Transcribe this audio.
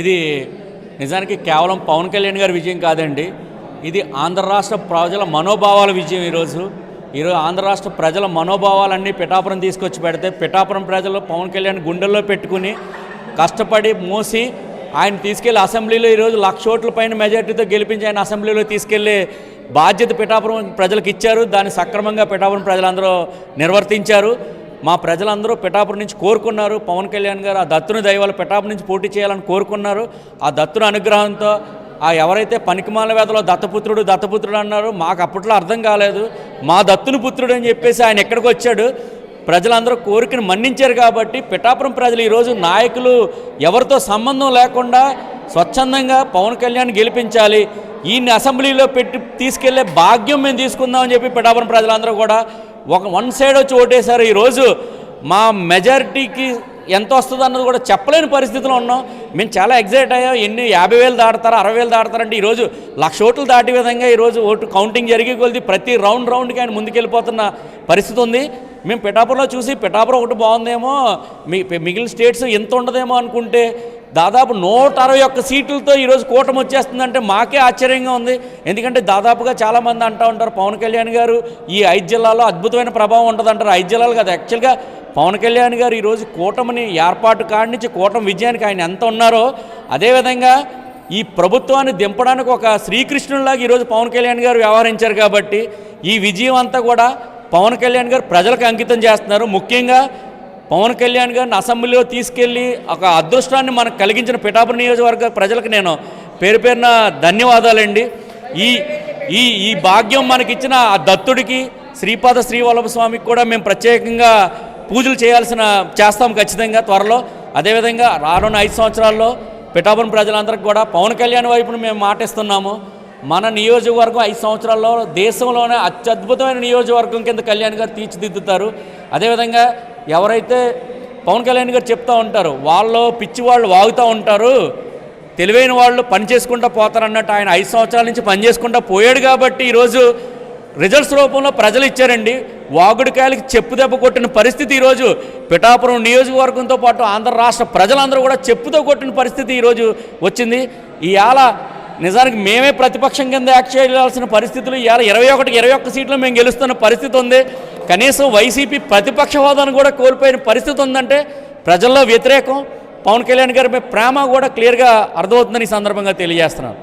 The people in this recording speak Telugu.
ఇది నిజానికి కేవలం పవన్ కళ్యాణ్ గారి విజయం కాదండి. ఇది ఆంధ్ర రాష్ట్ర ప్రజల మనోభావాల విజయం ఈరోజు. ఈరోజు ఆంధ్ర రాష్ట్ర ప్రజల మనోభావాలన్నీ పిఠాపురం తీసుకొచ్చి పెడితే పిఠాపురం ప్రజలు పవన్ కళ్యాణ్ గుండెల్లో పెట్టుకుని కష్టపడి మోసి ఆయన తీసుకెళ్ళి అసెంబ్లీలో ఈరోజు లక్ష ఓట్ల పైన మెజార్టీతో గెలిపించి ఆయన అసెంబ్లీలో తీసుకెళ్ళే బాధ్యత పిఠాపురం ప్రజలకు ఇచ్చారు. దాన్ని సక్రమంగా పిఠాపురం ప్రజలందరూ నిర్వర్తించారు. మా ప్రజలందరూ పిఠాపురం నుంచి కోరుకున్నారు. పవన్ కళ్యాణ్ గారు ఆ దత్తుని దైవాలు పిఠాపురం నుంచి పోటీ చేయాలని కోరుకున్నారు. ఆ దత్తుని అనుగ్రహంతో ఆ ఎవరైతే పనికిమాల వేదలో దత్తపుత్రుడు దత్తపుత్రుడు అన్నారు మాకు అప్పట్లో అర్థం కాలేదు. మా దత్తుని పుత్రుడు అని చెప్పేసి ఆయన ఎక్కడికి వచ్చాడు? ప్రజలందరూ కోరికను మన్నించారు కాబట్టి పిఠాపురం ప్రజలు ఈరోజు నాయకులు ఎవరితో సంబంధం లేకుండా స్వచ్ఛందంగా పవన్ కళ్యాణ్ గెలిపించాలి. ఈయన్ని అసెంబ్లీలో పెట్టి తీసుకెళ్ళే భాగ్యం మేము తీసుకుందామని చెప్పి పిఠాపురం ప్రజలందరూ కూడా ఒక వన్ సైడ్ వచ్చి ఓటేశారు. ఈరోజు మా మెజారిటీకి ఎంత వస్తుంది అన్నది కూడా చెప్పలేని పరిస్థితిలో ఉన్నాం. మేము చాలా ఎగ్జైట్ అయ్యాం. ఎన్ని యాభై వేలు దాడతారా అరవై వేలు దాడతారంటే ఈరోజు లక్ష ఓట్లు దాటే విధంగా ఈరోజు ఓటు కౌంటింగ్ జరిగే కొలిది ప్రతి రౌండ్ రౌండ్కి ఆయన ముందుకెళ్ళిపోతున్న పరిస్థితి ఉంది. మేము పిఠాపురంలో చూసి పిఠాపురం ఒకటి బాగుందేమో మీ మిగిలిన స్టేట్స్ ఎంత ఉండదేమో అనుకుంటే దాదాపు నూట అరవై ఒక్క సీట్లతో ఈరోజు కూటమి వచ్చేస్తుందంటే మాకే ఆశ్చర్యంగా ఉంది. ఎందుకంటే దాదాపుగా చాలామంది అంటూ ఉంటారు పవన్ కళ్యాణ్ గారు ఈ ఐదు జిల్లాలో అద్భుతమైన ప్రభావం ఉంటుంది అంటారు ఐదు జిల్లాలు కాదు యాక్చువల్గా పవన్ కళ్యాణ్ గారు ఈరోజు కూటమిని ఏర్పాటు కాడి నుంచి కూటమి విజయానికి ఆయన ఎంత ఉన్నారో అదేవిధంగా ఈ ప్రభుత్వాన్ని దింపడానికి ఒక శ్రీకృష్ణునిలాగా ఈరోజు పవన్ కళ్యాణ్ గారు వ్యవహరించారు కాబట్టి ఈ విజయం అంతా కూడా పవన్ కళ్యాణ్ గారు ప్రజలకు అంకితం చేస్తున్నారు. ముఖ్యంగా పవన్ కళ్యాణ్ గారిని అసెంబ్లీలో తీసుకెళ్ళి ఒక అదృష్టాన్ని మనకు కలిగించిన పిఠాపురం నియోజకవర్గ ప్రజలకు నేను పేరు పేరున ధన్యవాదాలండి. ఈ ఈ ఈ భాగ్యం మనకిచ్చిన ఆ దత్తుడికి శ్రీపాద శ్రీవల్లభ స్వామికి కూడా మేము ప్రత్యేకంగా పూజలు చేయాల్సిన చేస్తాం ఖచ్చితంగా త్వరలో. అదేవిధంగా రానున్న ఐదు సంవత్సరాల్లో పిఠాపురం ప్రజలందరికీ కూడా పవన్ కళ్యాణ్ వైపును మేము మాటిస్తున్నాము. మన నియోజకవర్గం ఐదు సంవత్సరాల్లో దేశంలోనే అత్యద్భుతమైన నియోజకవర్గం కింద కళ్యాణ్ గారు తీర్చిదిద్దుతారు. అదేవిధంగా ఎవరైతే పవన్ కళ్యాణ్ గారు చెప్తూ ఉంటారు వాళ్ళు పిచ్చి వాళ్ళు వాగుతూ ఉంటారు. తెలివైన వాళ్ళు పని చేసుకుంటూ పోతారన్నట్టు ఆయన ఐదు సంవత్సరాల నుంచి పని చేసుకుంటూ పోయాడు కాబట్టి ఈరోజు రిజల్ట్స్ రూపంలో ప్రజలు ఇచ్చారండి. వాగుడికాయలకి చెప్పు దెబ్బ కొట్టిన పరిస్థితి ఈరోజు పిఠాపురం నియోజకవర్గంతో పాటు ఆంధ్ర రాష్ట్ర ప్రజలందరూ కూడా చెప్పుతో కొట్టిన పరిస్థితి ఈరోజు వచ్చింది. ఇవాళ నిజానికి మేమే ప్రతిపక్షం కింద యాక్ట్ చేయాల్సిన పరిస్థితులు ఇవాళ ఇరవై ఒకటికి ఇరవై ఒక్క సీట్లు మేము గెలుస్తున్న పరిస్థితి ఉంది. కనీసం వైసీపీ ప్రతిపక్ష హోదాను కూడా కోల్పోయిన పరిస్థితి ఉందంటే ప్రజల్లో వ్యతిరేకం. పవన్ కళ్యాణ్ గారి ప్రేమ కూడా క్లియర్గా అర్థమవుతుందని ఈ సందర్భంగా తెలియజేస్తున్నాను.